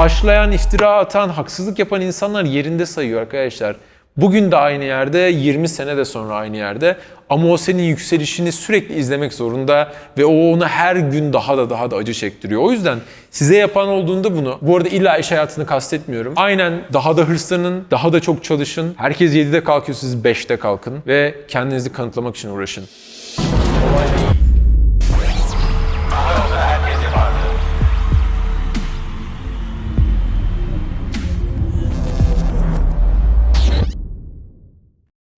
taşlayan, iftira atan, haksızlık yapan insanlar yerinde sayıyor arkadaşlar. Bugün de aynı yerde, 20 sene de sonra aynı yerde. Ama o senin yükselişini sürekli izlemek zorunda ve o onu her gün daha da daha da acı çektiriyor. O yüzden size yapan olduğunda bunu, bu arada illa iş hayatını kastetmiyorum. Aynen daha da hırslanın, daha da çok çalışın. Herkes 7'de kalkıyor, siz 5'te kalkın ve kendinizi kanıtlamak için uğraşın.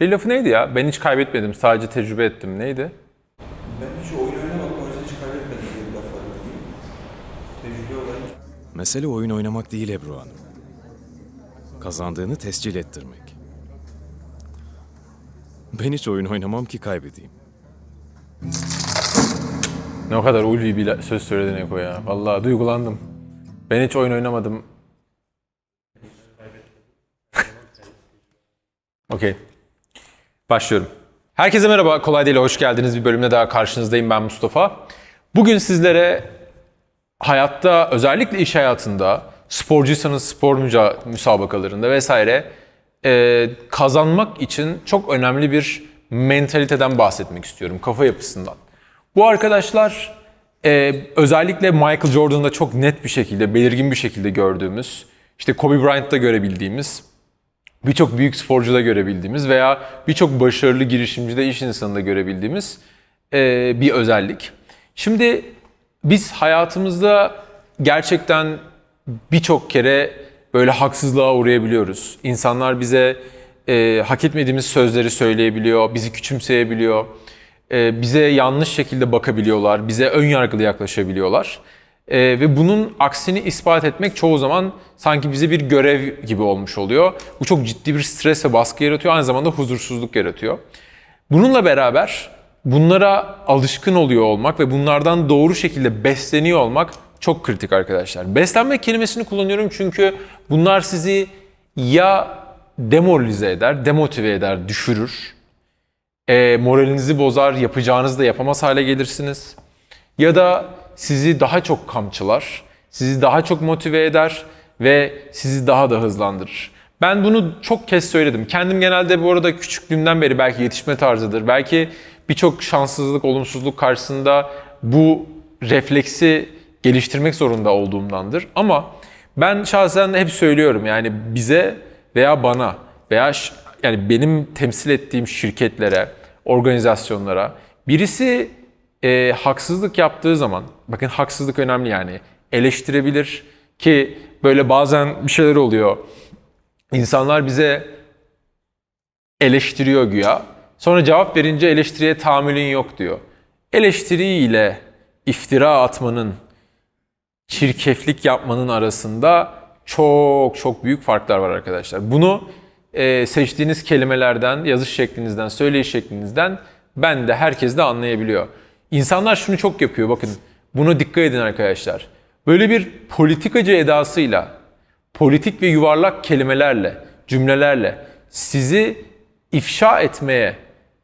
Bir lafı neydi ya? Ben hiç kaybetmedim, sadece tecrübe ettim. Neydi? Ben hiç oyun oynamadım o yüzden hiç kaybetmedim diye bir laf var diyeyim. Tecrübe olayım. Mesele oyun oynamak değil Ebru Hanım. Kazandığını tescil ettirmek. Ben hiç oyun oynamam ki kaybedeyim. Ne o kadar ulvi bir la- söz söyledin Eko ya. Vallahi duygulandım. Ben hiç oyun oynamadım. Okey. Başlıyorum. Herkese merhaba, Kolay Değil, hoş geldiniz. Bir bölümde daha karşınızdayım ben Mustafa. Bugün sizlere hayatta, özellikle iş hayatında, sporcuysanız spor müsabakalarında vesaire e, kazanmak için çok önemli bir mentaliteden bahsetmek istiyorum, kafa yapısından. Bu arkadaşlar e, özellikle Michael Jordan'da çok net bir şekilde, belirgin bir şekilde gördüğümüz, işte Kobe Bryant'ta görebildiğimiz, birçok büyük sporcuda görebildiğimiz veya birçok başarılı girişimcide, iş insanında görebildiğimiz e, bir özellik. Şimdi biz hayatımızda gerçekten birçok kere böyle haksızlığa uğrayabiliyoruz. İnsanlar bize e, hak etmediğimiz sözleri söyleyebiliyor, bizi küçümseyebiliyor, e, bize yanlış şekilde bakabiliyorlar, bize ön yargılı yaklaşabiliyorlar. E, ve bunun aksini ispat etmek çoğu zaman sanki bize bir görev gibi olmuş oluyor. Bu çok ciddi bir stres ve baskı yaratıyor, aynı zamanda huzursuzluk yaratıyor. Bununla beraber bunlara alışkın oluyor olmak ve bunlardan doğru şekilde besleniyor olmak çok kritik arkadaşlar. Beslenmek kelimesini kullanıyorum çünkü bunlar sizi ya demoralize eder, demotive eder, düşürür. E, moralinizi bozar, yapacağınızı da yapamaz hale gelirsiniz. Ya da sizi daha çok kamçılar, sizi daha çok motive eder ve sizi daha da hızlandırır. Ben bunu çok kez söyledim. Kendim genelde bu arada küçüklüğümden beri belki yetişme tarzıdır. Belki birçok şanssızlık, olumsuzluk karşısında bu refleksi geliştirmek zorunda olduğumdandır. Ama ben şahsen hep söylüyorum yani bize veya bana veya yani benim temsil ettiğim şirketlere, organizasyonlara birisi e, haksızlık yaptığı zaman, bakın haksızlık önemli yani eleştirebilir ki böyle bazen bir şeyler oluyor. İnsanlar bize eleştiriyor güya. Sonra cevap verince eleştiriye tahammülün yok diyor. Eleştiriyle iftira atmanın, çirkeflik yapmanın arasında çok çok büyük farklar var arkadaşlar. Bunu e, seçtiğiniz kelimelerden, yazış şeklinizden, söyleyiş şeklinizden ben de herkes de anlayabiliyor. İnsanlar şunu çok yapıyor bakın. Buna dikkat edin arkadaşlar. Böyle bir politikacı edasıyla, politik ve yuvarlak kelimelerle, cümlelerle sizi ifşa etmeye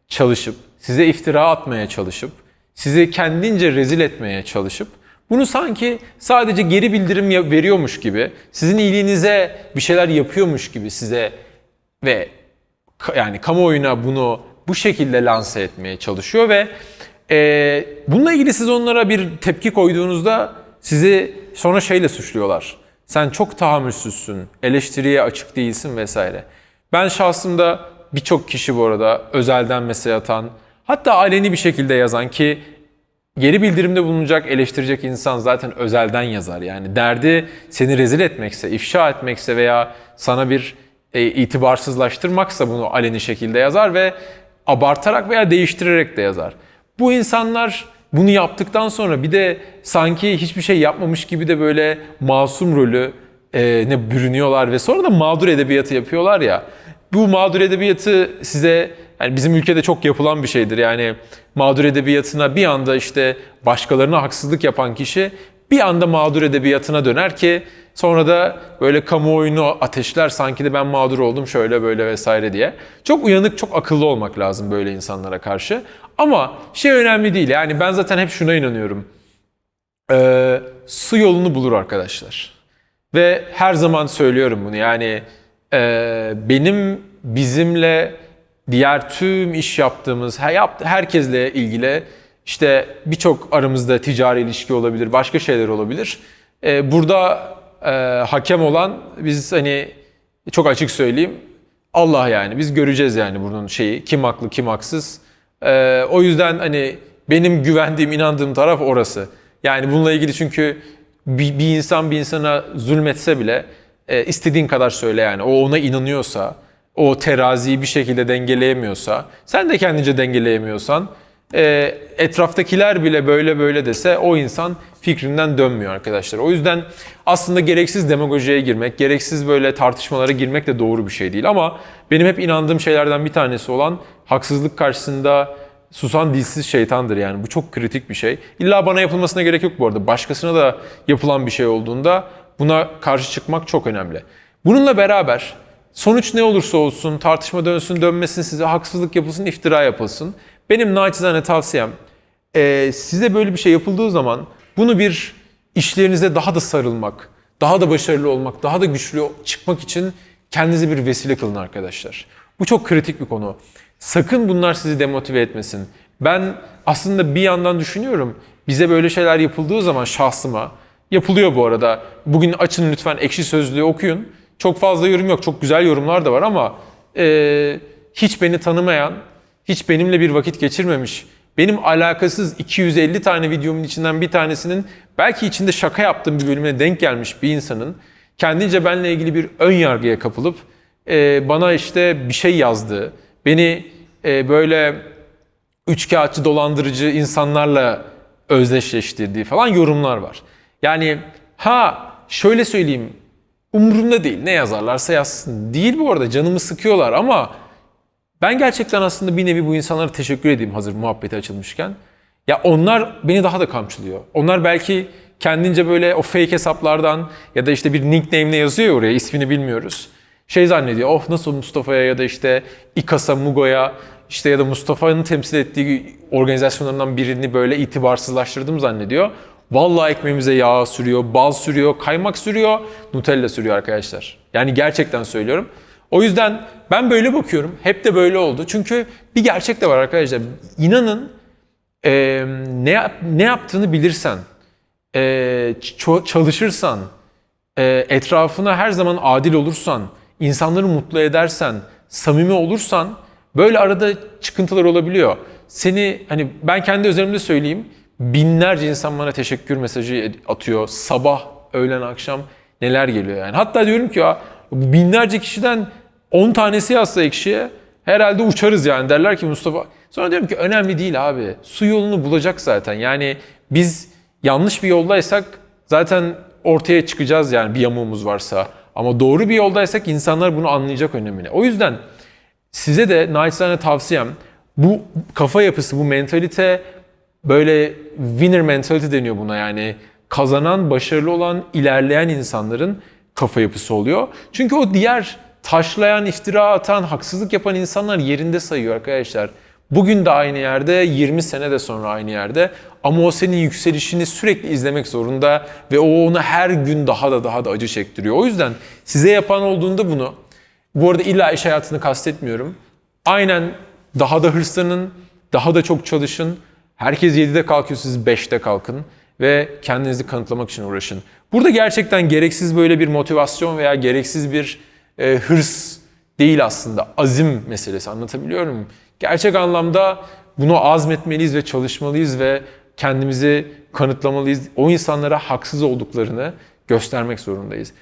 çalışıp, size iftira atmaya çalışıp, sizi kendince rezil etmeye çalışıp, bunu sanki sadece geri bildirim veriyormuş gibi, sizin iyiliğinize bir şeyler yapıyormuş gibi size ve yani kamuoyuna bunu bu şekilde lanse etmeye çalışıyor ve e, bununla ilgili siz onlara bir tepki koyduğunuzda sizi sonra şeyle suçluyorlar. Sen çok tahammülsüzsün, eleştiriye açık değilsin vesaire. Ben şahsımda birçok kişi bu arada özelden mesaj atan, hatta aleni bir şekilde yazan ki geri bildirimde bulunacak, eleştirecek insan zaten özelden yazar. Yani derdi seni rezil etmekse, ifşa etmekse veya sana bir e, itibarsızlaştırmaksa bunu aleni şekilde yazar ve abartarak veya değiştirerek de yazar. Bu insanlar bunu yaptıktan sonra bir de sanki hiçbir şey yapmamış gibi de böyle masum rolü e, ne bürünüyorlar ve sonra da mağdur edebiyatı yapıyorlar ya. Bu mağdur edebiyatı size yani bizim ülkede çok yapılan bir şeydir. Yani mağdur edebiyatına bir anda işte başkalarına haksızlık yapan kişi bir anda mağdur edebiyatına döner ki sonra da böyle kamuoyunu ateşler sanki de ben mağdur oldum şöyle böyle vesaire diye. Çok uyanık, çok akıllı olmak lazım böyle insanlara karşı. Ama şey önemli değil yani ben zaten hep şuna inanıyorum. Ee, su yolunu bulur arkadaşlar. Ve her zaman söylüyorum bunu yani e, benim bizimle diğer tüm iş yaptığımız her, yap, herkesle ilgili işte birçok aramızda ticari ilişki olabilir, başka şeyler olabilir. E, burada e, hakem olan biz hani çok açık söyleyeyim Allah yani biz göreceğiz yani bunun şeyi kim haklı kim haksız. E, o yüzden hani benim güvendiğim inandığım taraf orası. Yani bununla ilgili çünkü bir, bir insan bir insana zulmetse bile e, istediğin kadar söyle yani. O ona inanıyorsa, o teraziyi bir şekilde dengeleyemiyorsa, sen de kendince dengeleyemiyorsan, e, etraftakiler bile böyle böyle dese o insan fikrinden dönmüyor arkadaşlar. O yüzden aslında gereksiz demagojiye girmek, gereksiz böyle tartışmalara girmek de doğru bir şey değil. Ama benim hep inandığım şeylerden bir tanesi olan haksızlık karşısında Susan dilsiz şeytandır yani. Bu çok kritik bir şey. İlla bana yapılmasına gerek yok bu arada. Başkasına da yapılan bir şey olduğunda buna karşı çıkmak çok önemli. Bununla beraber sonuç ne olursa olsun, tartışma dönsün dönmesin, size haksızlık yapılsın, iftira yapılsın. Benim naçizane tavsiyem e, size böyle bir şey yapıldığı zaman bunu bir işlerinize daha da sarılmak, daha da başarılı olmak, daha da güçlü çıkmak için kendinize bir vesile kılın arkadaşlar. Bu çok kritik bir konu. Sakın bunlar sizi demotive etmesin. Ben aslında bir yandan düşünüyorum. Bize böyle şeyler yapıldığı zaman şahsıma yapılıyor bu arada. Bugün açın lütfen ekşi sözlüğü okuyun. Çok fazla yorum yok. Çok güzel yorumlar da var ama e, hiç beni tanımayan, hiç benimle bir vakit geçirmemiş, benim alakasız 250 tane videomun içinden bir tanesinin belki içinde şaka yaptığım bir bölümüne denk gelmiş bir insanın kendince benimle ilgili bir ön yargıya kapılıp e, bana işte bir şey yazdığı, beni e, böyle üçkağıtçı dolandırıcı insanlarla özdeşleştirdiği falan yorumlar var. Yani ha şöyle söyleyeyim umurumda değil ne yazarlarsa yazsın. Değil bu arada canımı sıkıyorlar ama ben gerçekten aslında bir nevi bu insanlara teşekkür edeyim hazır muhabbeti açılmışken. Ya onlar beni daha da kamçılıyor. Onlar belki kendince böyle o fake hesaplardan ya da işte bir nickname'le yazıyor ya oraya ismini bilmiyoruz. Şey zannediyor oh nasıl Mustafa'ya ya da işte İKAS'a, Mugo'ya işte ya da Mustafa'nın temsil ettiği organizasyonlarından birini böyle itibarsızlaştırdım zannediyor. Vallahi ekmeğimize yağ sürüyor, bal sürüyor, kaymak sürüyor, Nutella sürüyor arkadaşlar. Yani gerçekten söylüyorum. O yüzden ben böyle bakıyorum. Hep de böyle oldu. Çünkü bir gerçek de var arkadaşlar. İnanın e, ne, yap- ne yaptığını bilirsen, e, çalışırsan, e, etrafına her zaman adil olursan, insanları mutlu edersen, samimi olursan böyle arada çıkıntılar olabiliyor. Seni hani ben kendi özelimde söyleyeyim. Binlerce insan bana teşekkür mesajı atıyor. Sabah, öğlen, akşam neler geliyor yani. Hatta diyorum ki ya binlerce kişiden 10 tanesi yazsa ekşiye herhalde uçarız yani derler ki Mustafa. Sonra diyorum ki önemli değil abi. Su yolunu bulacak zaten. Yani biz yanlış bir yoldaysak zaten ortaya çıkacağız yani bir yamuğumuz varsa. Ama doğru bir yoldaysak insanlar bunu anlayacak önemini. O yüzden size de naçizane tavsiyem bu kafa yapısı, bu mentalite böyle winner mentality deniyor buna yani kazanan, başarılı olan, ilerleyen insanların kafa yapısı oluyor. Çünkü o diğer taşlayan, iftira atan, haksızlık yapan insanlar yerinde sayıyor arkadaşlar. Bugün de aynı yerde, 20 sene de sonra aynı yerde. Ama o senin yükselişini sürekli izlemek zorunda ve o onu her gün daha da daha da acı çektiriyor. O yüzden size yapan olduğunda bunu, bu arada illa iş hayatını kastetmiyorum. Aynen daha da hırslanın, daha da çok çalışın. Herkes 7'de kalkıyor, siz 5'te kalkın ve kendinizi kanıtlamak için uğraşın. Burada gerçekten gereksiz böyle bir motivasyon veya gereksiz bir e, hırs değil aslında. Azim meselesi anlatabiliyor muyum? Gerçek anlamda bunu azmetmeliyiz ve çalışmalıyız ve kendimizi kanıtlamalıyız. O insanlara haksız olduklarını göstermek zorundayız.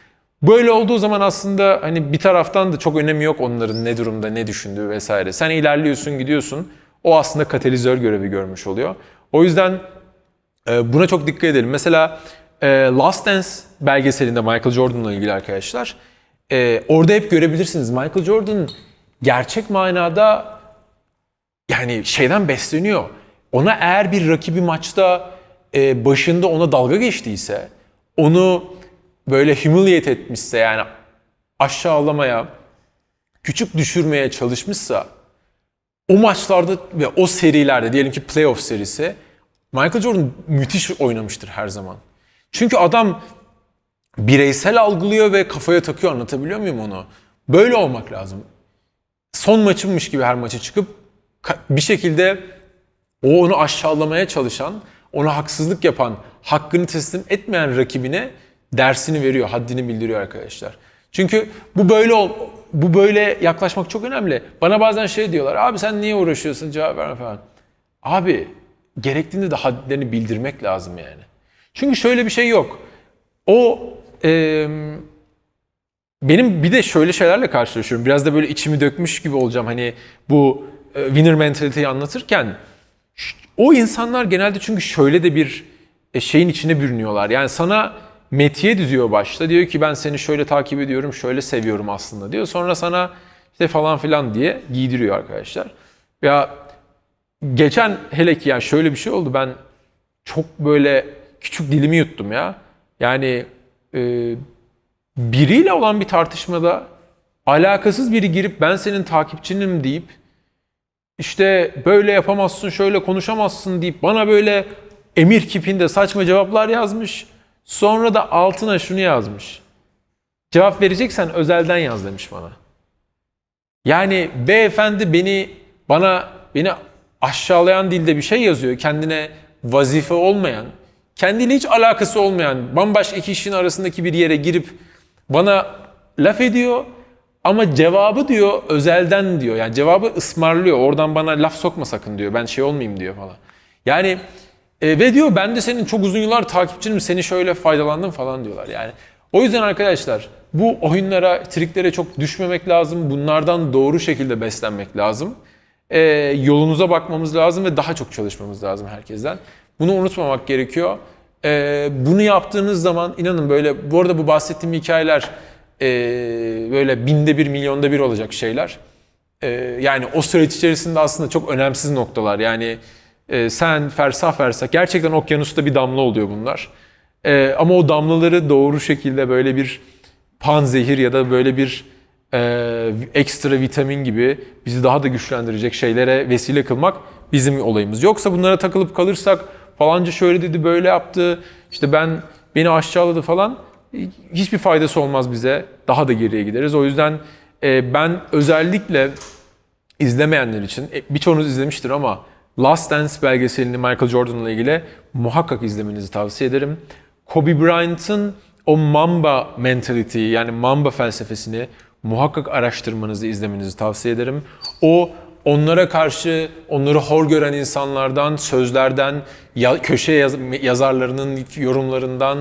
Böyle olduğu zaman aslında hani bir taraftan da çok önemi yok onların ne durumda, ne düşündüğü vesaire. Sen ilerliyorsun, gidiyorsun. O aslında katalizör görevi görmüş oluyor. O yüzden buna çok dikkat edelim. Mesela e, Last Dance belgeselinde Michael Jordan'la ilgili arkadaşlar. e, orada hep görebilirsiniz. Michael Jordan gerçek manada yani şeyden besleniyor. Ona eğer bir rakibi maçta e, başında ona dalga geçtiyse, onu böyle humiliate etmişse yani aşağılamaya, küçük düşürmeye çalışmışsa o maçlarda ve o serilerde diyelim ki playoff serisi Michael Jordan müthiş oynamıştır her zaman. Çünkü adam bireysel algılıyor ve kafaya takıyor anlatabiliyor muyum onu? Böyle olmak lazım. Son maçınmış gibi her maça çıkıp bir şekilde o onu aşağılamaya çalışan, ona haksızlık yapan, hakkını teslim etmeyen rakibine dersini veriyor, haddini bildiriyor arkadaşlar. Çünkü bu böyle ol, bu böyle yaklaşmak çok önemli. Bana bazen şey diyorlar, abi sen niye uğraşıyorsun cevap verme falan. Abi gerektiğinde de hadlerini bildirmek lazım yani. Çünkü şöyle bir şey yok. O eee, benim bir de şöyle şeylerle karşılaşıyorum. Biraz da böyle içimi dökmüş gibi olacağım. Hani bu e, winner mentality'yi anlatırken o insanlar genelde çünkü şöyle de bir e, şeyin içine bürünüyorlar. Yani sana metiye düzüyor başta. Diyor ki ben seni şöyle takip ediyorum, şöyle seviyorum aslında diyor. Sonra sana işte falan filan diye giydiriyor arkadaşlar. Ya geçen hele ki yani şöyle bir şey oldu. Ben çok böyle küçük dilimi yuttum ya. Yani e, biriyle olan bir tartışmada alakasız biri girip ben senin takipçinim deyip işte böyle yapamazsın, şöyle konuşamazsın deyip bana böyle emir kipinde saçma cevaplar yazmış. Sonra da altına şunu yazmış. Cevap vereceksen özelden yaz demiş bana. Yani beyefendi beni bana beni aşağılayan dilde bir şey yazıyor. Kendine vazife olmayan, kendiyle hiç alakası olmayan, bambaşka iki arasındaki bir yere girip bana laf ediyor ama cevabı diyor özelden diyor. Yani cevabı ısmarlıyor. Oradan bana laf sokma sakın diyor. Ben şey olmayayım diyor falan. Yani e, ve diyor ben de senin çok uzun yıllar takipçinim. Seni şöyle faydalandım falan diyorlar. Yani o yüzden arkadaşlar bu oyunlara, triklere çok düşmemek lazım. Bunlardan doğru şekilde beslenmek lazım. E, yolunuza bakmamız lazım ve daha çok çalışmamız lazım herkesten. Bunu unutmamak gerekiyor. E, bunu yaptığınız zaman inanın böyle bu arada bu bahsettiğim hikayeler e, böyle binde bir milyonda bir olacak şeyler. E, yani o süreç içerisinde aslında çok önemsiz noktalar. Yani e, sen fersah fersah gerçekten okyanusta bir damla oluyor bunlar. E, ama o damlaları doğru şekilde böyle bir panzehir ya da böyle bir e, ekstra vitamin gibi bizi daha da güçlendirecek şeylere vesile kılmak bizim olayımız. Yoksa bunlara takılıp kalırsak falanca şöyle dedi böyle yaptı işte ben beni aşağıladı falan hiçbir faydası olmaz bize. Daha da geriye gideriz. O yüzden e, ben özellikle izlemeyenler için e, birçoğunuz izlemiştir ama Last Dance belgeselini Michael Jordan'la ilgili muhakkak izlemenizi tavsiye ederim. Kobe Bryant'ın o Mamba mentality yani Mamba felsefesini muhakkak araştırmanızı, izlemenizi tavsiye ederim. O onlara karşı onları hor gören insanlardan, sözlerden, ya, köşe yaz- yazarlarının yorumlarından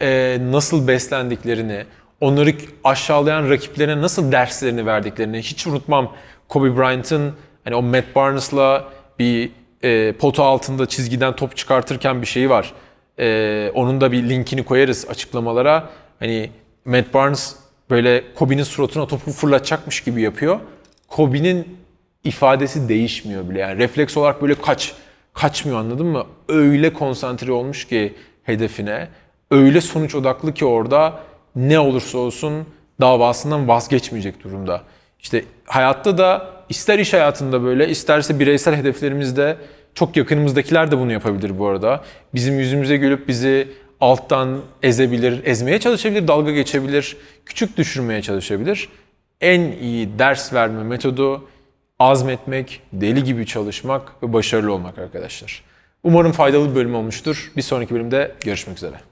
e, nasıl beslendiklerini, onları aşağılayan rakiplerine nasıl derslerini verdiklerini hiç unutmam. Kobe Bryant'ın hani o Matt Barnes'la bir e, pota altında çizgiden top çıkartırken bir şeyi var. E, onun da bir linkini koyarız açıklamalara. Hani Matt Barnes böyle Kobe'nin suratına topu fırlatacakmış gibi yapıyor. Kobe'nin ifadesi değişmiyor bile. Yani refleks olarak böyle kaç kaçmıyor anladın mı? Öyle konsantre olmuş ki hedefine. Öyle sonuç odaklı ki orada ne olursa olsun davasından vazgeçmeyecek durumda. İşte hayatta da ister iş hayatında böyle isterse bireysel hedeflerimizde çok yakınımızdakiler de bunu yapabilir bu arada. Bizim yüzümüze gülüp bizi alttan ezebilir, ezmeye çalışabilir, dalga geçebilir, küçük düşürmeye çalışabilir. En iyi ders verme metodu azmetmek, deli gibi çalışmak ve başarılı olmak arkadaşlar. Umarım faydalı bir bölüm olmuştur. Bir sonraki bölümde görüşmek üzere.